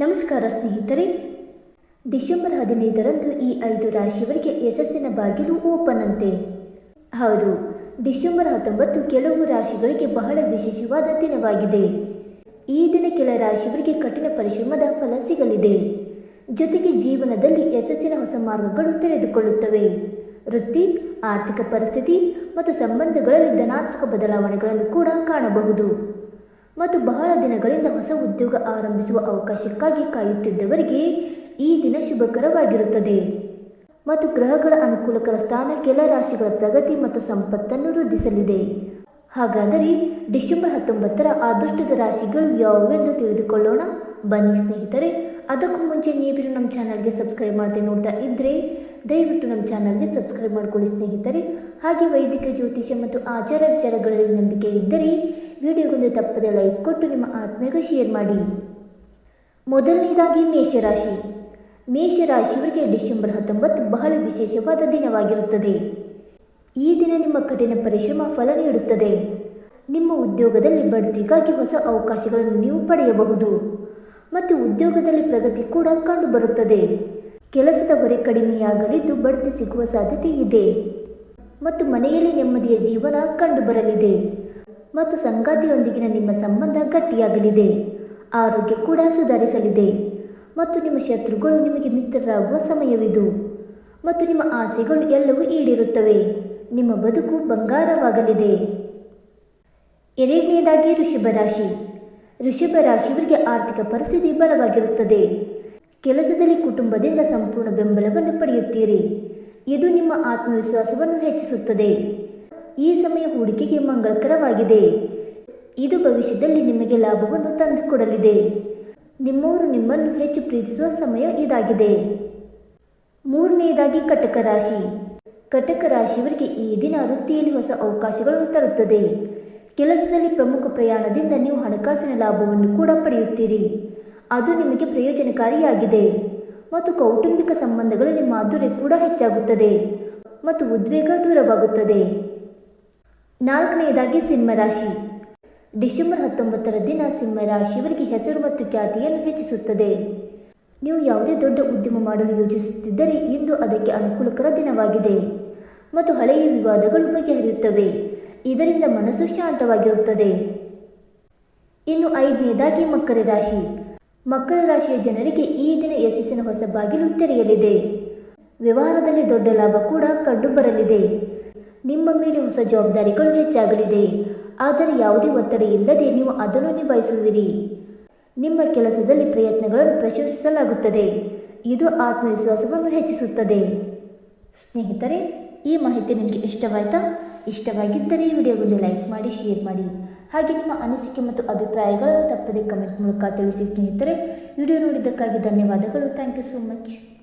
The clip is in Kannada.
ನಮಸ್ಕಾರ ಸ್ನೇಹಿತರೆ. ಡಿಸೆಂಬರ್ ಹದಿನೈದರಂದು ಈ ಐದು ರಾಶಿಯವರಿಗೆ ಯಶಸ್ಸಿನ ಬಾಗಿಲು ಓಪನ್ ಅಂತೆ. ಹೌದು, ಡಿಸೆಂಬರ್ ಹತ್ತೊಂಬತ್ತು ಕೆಲವು ರಾಶಿಗಳಿಗೆ ಬಹಳ ವಿಶೇಷವಾದ ದಿನವಾಗಿದೆ. ಈ ದಿನ ಕೆಲ ರಾಶಿಯವರಿಗೆ ಕಠಿಣ ಪರಿಶ್ರಮದ ಫಲ ಸಿಗಲಿದೆ. ಜೊತೆಗೆ ಜೀವನದಲ್ಲಿ ಯಶಸ್ಸಿನ ಹೊಸ ಮಾರ್ಗಗಳು ತೆರೆದುಕೊಳ್ಳುತ್ತವೆ. ವೃತ್ತಿ, ಆರ್ಥಿಕ ಪರಿಸ್ಥಿತಿ ಮತ್ತು ಸಂಬಂಧಗಳಲ್ಲಿ ಧನಾತ್ಮಕ ಬದಲಾವಣೆಗಳನ್ನು ಕೂಡ ಕಾಣಬಹುದು. ಮತ್ತು ಬಹಳ ದಿನಗಳಿಂದ ಹೊಸ ಉದ್ಯೋಗ ಆರಂಭಿಸುವ ಅವಕಾಶಕ್ಕಾಗಿ ಕಾಯುತ್ತಿದ್ದವರಿಗೆ ಈ ದಿನ ಶುಭಕರವಾಗಿರುತ್ತದೆ. ಮತ್ತು ಗ್ರಹಗಳ ಅನುಕೂಲಕರ ಸ್ಥಾನ ಕೆಲ ರಾಶಿಗಳ ಪ್ರಗತಿ ಮತ್ತು ಸಂಪತ್ತನ್ನು ವೃದ್ಧಿಸಲಿದೆ. ಹಾಗಾದರೆ ಡಿಸೆಂಬರ್ ಹತ್ತೊಂಬತ್ತರ ಅದೃಷ್ಟದ ರಾಶಿಗಳು ಯಾವುವೆಂದು ತಿಳಿದುಕೊಳ್ಳೋಣ? ಬನ್ನಿ ಸ್ನೇಹಿತರೆ, ಅದಕ್ಕೂ ಮುಂಚೆ ನೀವಿರು ನಮ್ಮ ಚಾನಲ್ಗೆ ಸಬ್ಸ್ಕ್ರೈಬ್ ಮಾಡದೆ ನೋಡ್ತಾ ಇದ್ದರೆ ದಯವಿಟ್ಟು ನಮ್ಮ ಚಾನಲ್ಗೆ ಸಬ್ಸ್ಕ್ರೈಬ್ ಮಾಡಿಕೊಳ್ಳಿ ಸ್ನೇಹಿತರೆ. ಹಾಗೆ ವೈದಿಕ ಜ್ಯೋತಿಷ್ಯ ಮತ್ತು ಆಚಾರ ವಿಚಾರಗಳಲ್ಲಿ ನಂಬಿಕೆ ಇದ್ದರೆ ವಿಡಿಯೋಗೊಂದು ತಪ್ಪದೆ ಲೈಕ್ ಕೊಟ್ಟು ನಿಮ್ಮ ಆತ್ಮೀಯರಿಗೆ ಶೇರ್ ಮಾಡಿ. ಮೊದಲನೇದಾಗಿ ಮೇಷರಾಶಿ. ಮೇಷರಾಶಿಯವರಿಗೆ ಡಿಸೆಂಬರ್ ಹತ್ತೊಂಬತ್ತು ಬಹಳ ವಿಶೇಷವಾದ ದಿನವಾಗಿರುತ್ತದೆ. ಈ ದಿನ ನಿಮ್ಮ ಕಠಿಣ ಪರಿಶ್ರಮ ಫಲ ನೀಡುತ್ತದೆ. ನಿಮ್ಮ ಉದ್ಯೋಗದಲ್ಲಿ ಬಡ್ತಿಗಾಗಿ ಹೊಸ ಅವಕಾಶಗಳನ್ನು ನೀವು ಪಡೆಯಬಹುದು. ಮತ್ತು ಉದ್ಯೋಗದಲ್ಲಿ ಪ್ರಗತಿ ಕೂಡ ಕಂಡುಬರುತ್ತದೆ. ಕೆಲಸದ ಹೊರೆ ಕಡಿಮೆಯಾಗಲಿದ್ದು ಬಡ್ತಿ ಸಿಗುವ ಸಾಧ್ಯತೆ ಇದೆ. ಮತ್ತು ಮನೆಯಲ್ಲಿ ನೆಮ್ಮದಿಯ ಜೀವನ ಕಂಡುಬರಲಿದೆ. ಮತ್ತು ಸಂಗಾತಿಯೊಂದಿಗಿನ ನಿಮ್ಮ ಸಂಬಂಧ ಗಟ್ಟಿಯಾಗಲಿದೆ. ಆರೋಗ್ಯ ಕೂಡ ಸುಧಾರಿಸಲಿದೆ. ಮತ್ತು ನಿಮ್ಮ ಶತ್ರುಗಳು ನಿಮಗೆ ಮಿತ್ರರಾಗುವ ಸಮಯವಿದು. ಮತ್ತು ನಿಮ್ಮ ಆಸೆಗಳು ಎಲ್ಲವೂ ಈಡಿರುತ್ತವೆ. ನಿಮ್ಮ ಬದುಕು ಬಂಗಾರವಾಗಲಿದೆ. ಎರಡನೇದಾಗಿ ಋಷಭ ರಾಶಿ. ಋಷಭ ರಾಶಿಯವರಿಗೆ ಆರ್ಥಿಕ ಪರಿಸ್ಥಿತಿ ಬಲವಾಗಿರುತ್ತದೆ. ಕೆಲಸದಲ್ಲಿ ಕುಟುಂಬದಿಂದ ಸಂಪೂರ್ಣ ಬೆಂಬಲವನ್ನು ಪಡೆಯುತ್ತೀರಿ. ಇದು ನಿಮ್ಮ ಆತ್ಮವಿಶ್ವಾಸವನ್ನು ಹೆಚ್ಚಿಸುತ್ತದೆ. ಈ ಸಮಯ ಹೂಡಿಕೆಗೆ ಮಂಗಳಕರವಾಗಿದೆ. ಇದು ಭವಿಷ್ಯದಲ್ಲಿ ನಿಮಗೆ ಲಾಭವನ್ನು ತಂದುಕೊಡಲಿದೆ. ನಿಮ್ಮವರು ನಿಮ್ಮನ್ನು ಹೆಚ್ಚು ಪ್ರೀತಿಸುವ ಸಮಯ ಇದಾಗಿದೆ. ಮೂರನೆಯದಾಗಿ ಕಟಕ ರಾಶಿ. ಕಟಕ ರಾಶಿಯವರಿಗೆ ಈ ದಿನ ವೃತ್ತಿಯಲ್ಲಿ ಹೊಸ ಅವಕಾಶಗಳು ತರುತ್ತದೆ. ಕೆಲಸದಲ್ಲಿ ಪ್ರಮುಖ ಪ್ರಯಾಣದಿಂದ ನೀವು ಹಣಕಾಸಿನ ಲಾಭವನ್ನು ಕೂಡ ಪಡೆಯುತ್ತೀರಿ. ಅದು ನಿಮಗೆ ಪ್ರಯೋಜನಕಾರಿಯಾಗಿದೆ. ಮತ್ತು ಕೌಟುಂಬಿಕ ಸಂಬಂಧಗಳಲ್ಲಿ ಮಾಧುರ್ಯ ಕೂಡ ಹೆಚ್ಚಾಗುತ್ತದೆ. ಮತ್ತು ಉದ್ವೇಗ ದೂರವಾಗುತ್ತದೆ. ನಾಲ್ಕನೆಯದಾಗಿ ಸಿಂಹರಾಶಿ ಡಿಸೆಂಬರ್ ಹತ್ತೊಂಬತ್ತರ ದಿನ ಸಿಂಹರಾಶಿಯವರಿಗೆ ಹೆಸರು ಮತ್ತು ಖ್ಯಾತಿಯನ್ನು ಹೆಚ್ಚಿಸುತ್ತದೆ. ನೀವು ಯಾವುದೇ ದೊಡ್ಡ ಉದ್ಯಮ ಮಾಡಲು ಯೋಚಿಸುತ್ತಿದ್ದರೆ ಇಂದು ಅದಕ್ಕೆ ಅನುಕೂಲಕರ ದಿನವಾಗಿದೆ. ಮತ್ತು ಹಳೆಯ ವಿವಾದಗಳು ಬಗೆಹರಿಯುತ್ತವೆ. ಇದರಿಂದ ಮನಸ್ಸು ಶಾಂತವಾಗಿರುತ್ತದೆ. ಇನ್ನು ಐದನೇದಾಗಿ ಮಕರ ರಾಶಿ. ಮಕರ ರಾಶಿಯ ಜನರಿಗೆ ಈ ದಿನ ಯಶಸ್ಸಿನ ಹೊಸ ಬಾಗಿಲು ತೆರೆಯಲಿದೆ. ವ್ಯವಹಾರದಲ್ಲಿ ದೊಡ್ಡ ಲಾಭ ಕೂಡ ಕಂಡುಬರಲಿದೆ ನಿಮ್ಮ ಮೇಲೆ ಹೊಸ ಜವಾಬ್ದಾರಿಗಳು ಹೆಚ್ಚಾಗಲಿದೆ. ಆದರೆ ಯಾವುದೇ ಒತ್ತಡ ಇಲ್ಲದೆ ನೀವು ಅದನ್ನು ನಿಭಾಯಿಸುವಿರಿ. ನಿಮ್ಮ ಕೆಲಸದಲ್ಲಿ ಪ್ರಯತ್ನಗಳನ್ನು ಪ್ರಶಂಸಿಸಲಾಗುತ್ತದೆ. ಇದು ಆತ್ಮವಿಶ್ವಾಸವನ್ನು ಹೆಚ್ಚಿಸುತ್ತದೆ. ಸ್ನೇಹಿತರೆ, ಈ ಮಾಹಿತಿ ನಿಮಗೆ ಇಷ್ಟವಾಯಿತಾ? ಇಷ್ಟವಾಗಿದ್ದರೆ ಈ ವಿಡಿಯೋವನ್ನು ಲೈಕ್ ಮಾಡಿ, ಶೇರ್ ಮಾಡಿ. ಹಾಗೆ ನಿಮ್ಮ ಅನಿಸಿಕೆ ಮತ್ತು ಅಭಿಪ್ರಾಯಗಳನ್ನು ತಪ್ಪದೆ ಕಮೆಂಟ್ ಮೂಲಕ ತಿಳಿಸಿ ಸ್ನೇಹಿತರೆ. ವಿಡಿಯೋ ನೋಡಿದ್ದಕ್ಕಾಗಿ ಧನ್ಯವಾದಗಳು. Thank you so much.